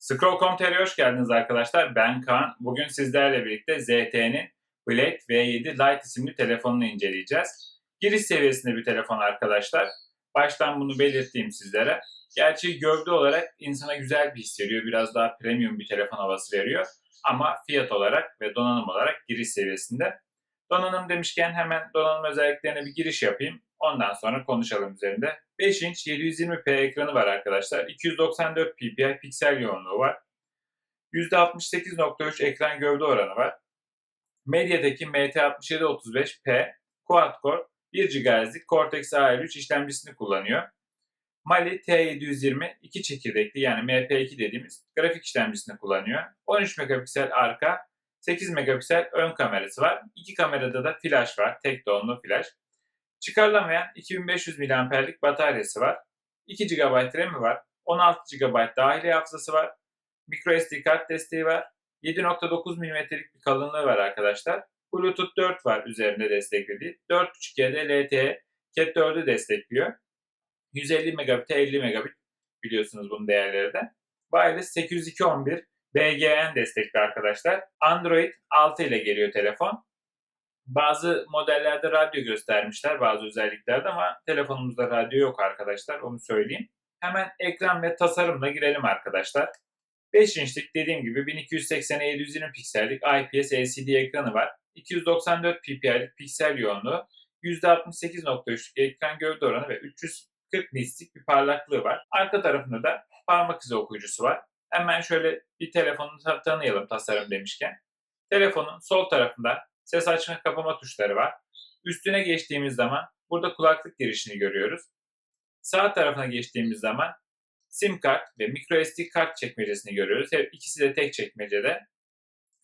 Scroll.com.tr'ye hoş geldiniz arkadaşlar. Ben Kaan. Bugün sizlerle birlikte ZTE'nin Blade V7 Lite isimli telefonunu inceleyeceğiz. Giriş seviyesinde bir telefon arkadaşlar. Baştan bunu belirteyim sizlere. Gerçi gövde olarak insana güzel bir his veriyor. Biraz daha premium bir telefon havası veriyor. Ama fiyat olarak ve donanım olarak giriş seviyesinde. Donanım demişken hemen donanım özelliklerine bir giriş yapayım. Ondan sonra konuşalım üzerinde. 5 inç 720p ekranı var arkadaşlar. 294 ppi piksel yoğunluğu var. %68.3 ekran gövde oranı var. Mediatek'in MT6735P Quad-Core 1 GHz'lik Cortex A53 işlemcisini kullanıyor. Mali T720 2 çekirdekli yani MP2 dediğimiz grafik işlemcisini kullanıyor. 13 megapiksel arka, 8 megapiksel ön kamerası var. İki kamerada da flash var, tek donlu flash. Çıkarılamayan 2500 mAh'lik bataryası var. 2 GB RAM'i var. 16 GB dahili hafızası var. microSD kart desteği var. 7.9 mm'lik bir kalınlığı var arkadaşlar. Bluetooth 4 var üzerinde desteklediği. 4.5G'de LTE Cat 4'ü destekliyor. 150 megabit 50 megabit biliyorsunuz bunun değerleri de. Wireless 802.11 BGN destekli arkadaşlar. Android 6 ile geliyor telefon. Bazı modellerde radyo göstermişler bazı özelliklerde ama telefonumuzda radyo yok arkadaşlar onu söyleyeyim. Hemen ekran ve tasarımla girelim arkadaşlar. 5 inçlik dediğim gibi 1280'e 720 piksellik IPS LCD ekranı var. 294 ppi'lik piksel yoğunluğu, %68.3'lük ekran gövde oranı ve 340 nitslik bir parlaklığı var. Arka tarafında da parmak izi okuyucusu var. Hemen şöyle bir telefonu tanıyalım tasarım demişken. Telefonun sol tarafında ses açma kapama tuşları var. Üstüne geçtiğimiz zaman burada kulaklık girişini görüyoruz. Sağ tarafına geçtiğimiz zaman SIM kart ve microSD kart çekmecesini görüyoruz. Hep ikisi de tek çekmecede.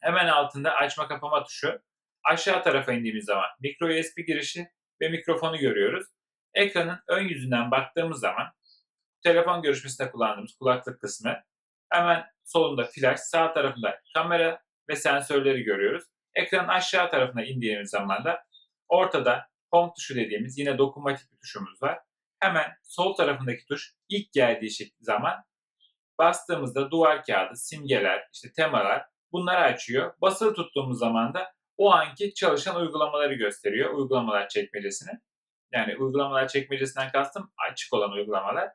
Hemen altında açma kapama tuşu. Aşağı tarafa indiğimiz zaman micro USB girişi ve mikrofonu görüyoruz. Ekranın ön yüzünden baktığımız zaman telefon görüşmesinde kullandığımız kulaklık kısmı. Hemen solunda flash, sağ tarafında kamera ve sensörleri görüyoruz. Ekranın aşağı tarafına indiğimiz zaman da ortada home tuşu dediğimiz yine dokunmatik bir tuşumuz var. Hemen sol tarafındaki tuş ilk geldiği zaman bastığımızda duvar kağıdı, simgeler, işte temalar bunları açıyor. Basılı tuttuğumuz zaman da o anki çalışan uygulamaları gösteriyor. Uygulamalar çekmecesini. Yani uygulamalar çekmecesinden kastım açık olan uygulamalar.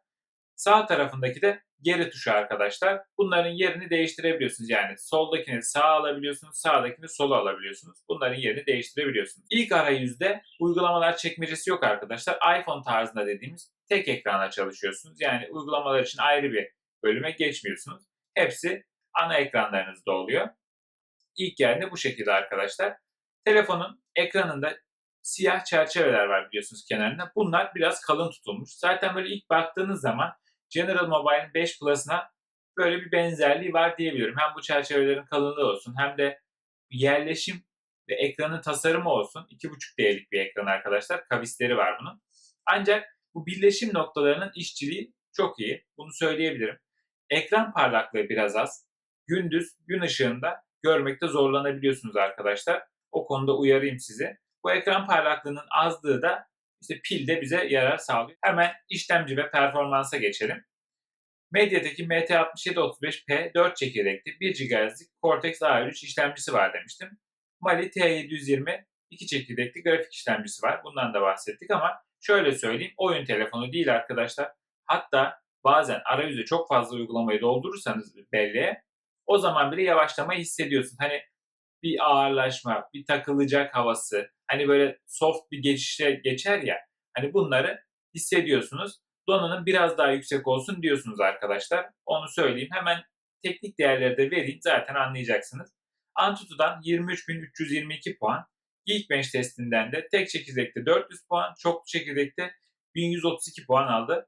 Sağ tarafındaki de geri tuşu arkadaşlar. Bunların yerini değiştirebiliyorsunuz. Yani soldakini sağa alabiliyorsunuz, sağdakini sola alabiliyorsunuz. Bunların yerini değiştirebiliyorsunuz. İlk arayüzde uygulamalar çekmecesi yok arkadaşlar. iPhone tarzında dediğimiz tek ekranla çalışıyorsunuz. Yani uygulamalar için ayrı bir bölüme geçmiyorsunuz. Hepsi ana ekranlarınızda oluyor. İlk yerde bu şekilde arkadaşlar. Telefonun ekranında siyah çerçeveler var biliyorsunuz kenarında. Bunlar biraz kalın tutulmuş. Zaten böyle ilk baktığınız zaman General Mobile'in 5 Plus'ına böyle bir benzerliği var diyebilirim. Hem bu çerçevelerin kalınlığı olsun hem de yerleşim ve ekranın tasarımı olsun. 2.5D'lik bir ekran arkadaşlar. Kavisleri var bunun. Ancak bu birleşim noktalarının işçiliği çok iyi. Bunu söyleyebilirim. Ekran parlaklığı biraz az. Gündüz gün ışığında görmekte zorlanabiliyorsunuz arkadaşlar. O konuda uyarayım sizi. Bu ekran parlaklığının azlığı da işte pilde bize yarar sağlıyor. Hemen işlemci ve performansa geçelim. Mediatek'in MT6735P 4 çekirdekli 1 GHz'lik Cortex A53 işlemcisi var demiştim. Mali T720 2 çekirdekli grafik işlemcisi var. Bundan da bahsettik ama şöyle söyleyeyim oyun telefonu değil arkadaşlar. Hatta bazen arayüzde çok fazla uygulamayı doldurursanız belleğe o zaman bile yavaşlamayı hissediyorsun. Hani bir ağırlaşma, bir takılacak havası, hani böyle soft bir geçişe geçer ya, hani bunları hissediyorsunuz. Donanım biraz daha yüksek olsun diyorsunuz arkadaşlar. Onu söyleyeyim. Hemen teknik değerleri de vereyim zaten anlayacaksınız. Antutu'dan 23.322 puan, Geekbench testinden de tek çekirdekte 400 puan, çoklu çekirdekte 1132 puan aldı.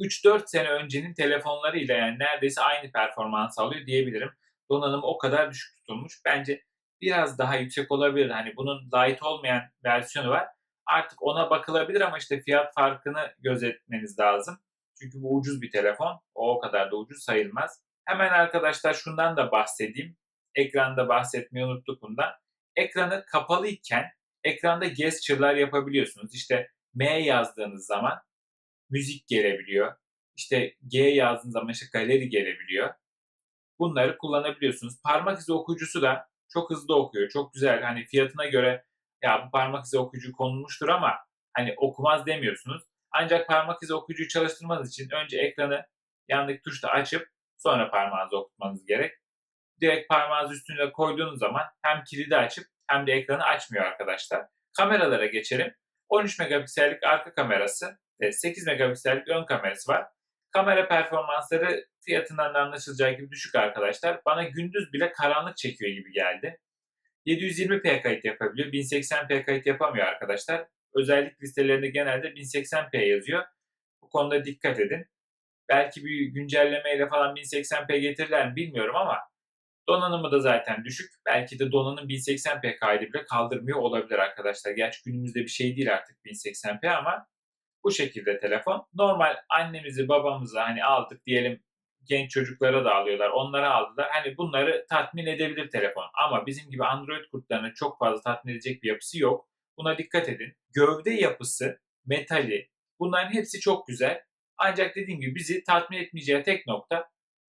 3-4 sene öncenin telefonlarıyla yani neredeyse aynı performans alıyor diyebilirim donanım o kadar düşük tutulmuş. Bence biraz daha yüksek olabilir. Hani bunun light olmayan versiyonu var. Artık ona bakılabilir ama işte fiyat farkını gözetmeniz lazım. Çünkü bu ucuz bir telefon. O o kadar da ucuz sayılmaz. Hemen arkadaşlar şundan da bahsedeyim. Ekranda bahsetmeyi unuttuk bundan. Ekranı kapalı iken ekranda gesture'lar yapabiliyorsunuz. İşte M yazdığınız zaman müzik gelebiliyor. İşte G yazdığınız zaman işte galeri gelebiliyor. Bunları kullanabiliyorsunuz. Parmak izi okuyucusu da çok hızlı okuyor. Çok güzel. Hani fiyatına göre ya bu parmak izi okuyucu konulmuştur ama hani okumaz demiyorsunuz. Ancak parmak izi okuyucuyu çalıştırmanız için önce ekranı yandaki tuşla açıp sonra parmağınızı okutmanız gerek. Direkt parmağınızı üstüne koyduğunuz zaman hem kilidi açıp hem de ekranı açmıyor arkadaşlar. Kameralara geçelim. 13 megapiksellik arka kamerası ve 8 megapiksellik ön kamerası var. Kamera performansları fiyatından da anlaşılacağı gibi düşük arkadaşlar. Bana gündüz bile karanlık çekiyor gibi geldi. 720p kayıt yapabiliyor. 1080p kayıt yapamıyor arkadaşlar. Özellik listelerinde genelde 1080p yazıyor. Bu konuda dikkat edin. Belki bir güncellemeyle falan 1080p getirirler mi bilmiyorum ama donanımı da zaten düşük. Belki de donanım 1080p kaydı bile kaldırmıyor olabilir arkadaşlar. Gerçi günümüzde bir şey değil artık 1080p ama bu şekilde telefon. Normal annemizi babamızı hani aldık diyelim genç çocuklara da alıyorlar. Onlara aldılar. Hani bunları tatmin edebilir telefon. Ama bizim gibi Android kurtlarını çok fazla tatmin edecek bir yapısı yok. Buna dikkat edin. Gövde yapısı, metali bunların hepsi çok güzel. Ancak dediğim gibi bizi tatmin etmeyeceği tek nokta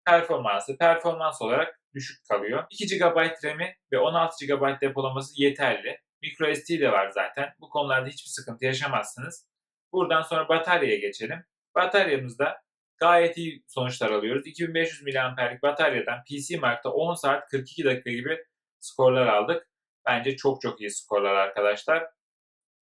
performansı. Performans olarak düşük kalıyor. 2 GB RAM'i ve 16 GB depolaması yeterli. MicroSD de var zaten. Bu konularda hiçbir sıkıntı yaşamazsınız. Buradan sonra bataryaya geçelim. Bataryamızda gayet iyi sonuçlar alıyoruz. 2500 mAh'lik bataryadan PC Mark'ta 10 saat 42 dakika gibi skorlar aldık. Bence çok çok iyi skorlar arkadaşlar.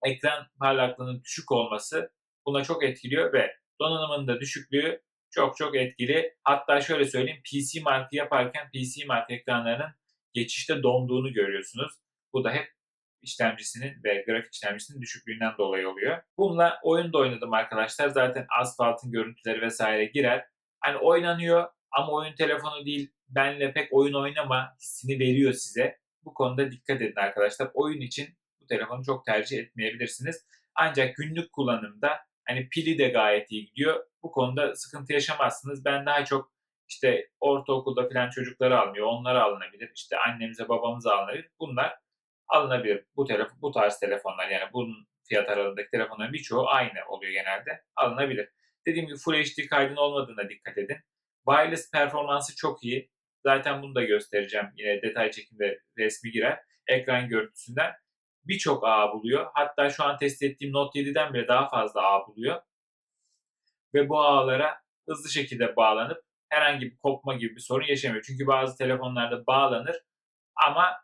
Ekran parlaklığının düşük olması buna çok etkiliyor ve donanımın da düşüklüğü çok çok etkili. Hatta şöyle söyleyeyim PC Mark'ı yaparken PC Mark ekranlarının geçişte donduğunu görüyorsunuz. Bu da hep işlemcisinin ve grafik işlemcisinin düşüklüğünden dolayı oluyor. Bununla oyun da oynadım arkadaşlar. Zaten asfaltın görüntüleri vesaire girer. Hani oynanıyor ama oyun telefonu değil. Benle pek oyun oynama hissini veriyor size. Bu konuda dikkat edin arkadaşlar. Oyun için bu telefonu çok tercih etmeyebilirsiniz. Ancak günlük kullanımda hani pili de gayet iyi gidiyor. Bu konuda sıkıntı yaşamazsınız. Ben daha çok işte ortaokulda falan çocukları almıyor. Onlara alınabilir. İşte annemize babamıza alınabilir. Bunlar alınabilir. Bu telefon, bu tarz telefonlar yani bunun fiyat aralığındaki telefonların birçoğu aynı oluyor genelde. Alınabilir. Dediğim gibi Full HD kaydın olmadığına dikkat edin. Wireless performansı çok iyi. Zaten bunu da göstereceğim. Yine detay çekimde resmi girer. Ekran görüntüsünden birçok ağ buluyor. Hatta şu an test ettiğim Note 7'den bile daha fazla ağ buluyor. Ve bu ağlara hızlı şekilde bağlanıp herhangi bir kopma gibi bir sorun yaşamıyor. Çünkü bazı telefonlarda bağlanır ama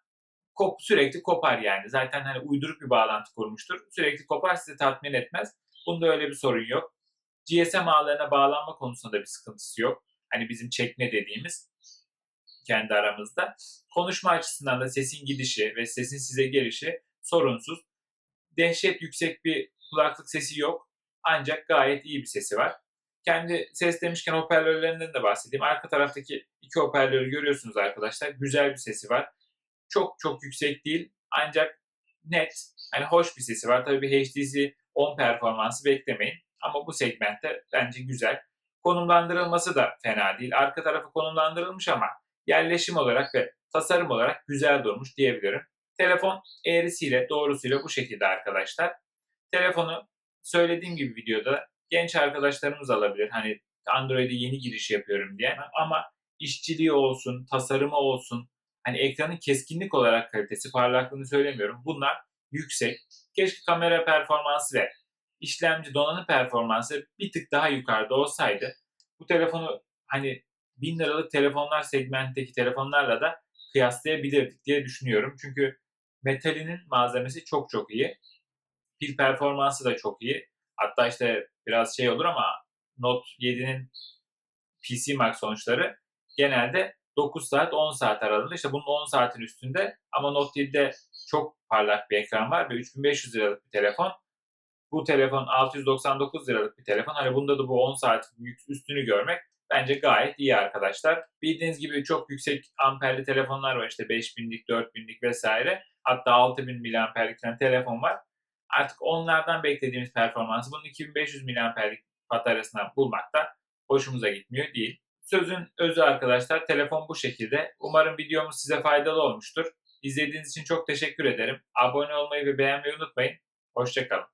kop, sürekli kopar yani. Zaten hani uyduruk bir bağlantı kurmuştur. Sürekli kopar sizi tatmin etmez. Bunda öyle bir sorun yok. GSM ağlarına bağlanma konusunda da bir sıkıntısı yok. Hani bizim çekme dediğimiz kendi aramızda. Konuşma açısından da sesin gidişi ve sesin size gelişi sorunsuz. Dehşet yüksek bir kulaklık sesi yok. Ancak gayet iyi bir sesi var. Kendi ses demişken hoparlörlerinden de bahsedeyim. Arka taraftaki iki hoparlörü görüyorsunuz arkadaşlar. Güzel bir sesi var. Çok çok yüksek değil ancak net, hani hoş bir sesi var. Tabii bir HTC 10 performansı beklemeyin. Ama bu segmentte bence güzel. Konumlandırılması da fena değil. Arka tarafı konumlandırılmış ama yerleşim olarak ve tasarım olarak güzel durmuş diyebilirim. Telefon eğrisiyle doğrusuyla bu şekilde arkadaşlar. Telefonu söylediğim gibi videoda genç arkadaşlarımız alabilir. Hani Android'e yeni giriş yapıyorum diye. Ama işçiliği olsun, tasarımı olsun, hani ekranın keskinlik olarak kalitesi, parlaklığını söylemiyorum. Bunlar yüksek. Keşke kamera performansı ve işlemci donanım performansı bir tık daha yukarıda olsaydı bu telefonu hani 1000 liralık telefonlar segmentteki telefonlarla da kıyaslayabilirdik diye düşünüyorum. Çünkü metalinin malzemesi çok çok iyi. Pil performansı da çok iyi. Hatta işte biraz şey olur ama Note 7'nin PC Mark sonuçları genelde 9 saat 10 saat aralığında. İşte bunun 10 saatin üstünde ama Note 7'de çok parlak bir ekran var ve 3500 liralık bir telefon. Bu telefon 699 liralık bir telefon. Hani bunda da bu 10 saat üstünü görmek bence gayet iyi arkadaşlar. Bildiğiniz gibi çok yüksek amperli telefonlar var işte 5000'lik, 4000'lik vesaire. Hatta 6000 mAh'lik telefon var. Artık onlardan beklediğimiz performansı bunun 2500 mAh'lik bataryasından bulmak da hoşumuza gitmiyor değil. Sözün özü arkadaşlar telefon bu şekilde. Umarım videomuz size faydalı olmuştur. İzlediğiniz için çok teşekkür ederim. Abone olmayı ve beğenmeyi unutmayın. Hoşçakalın.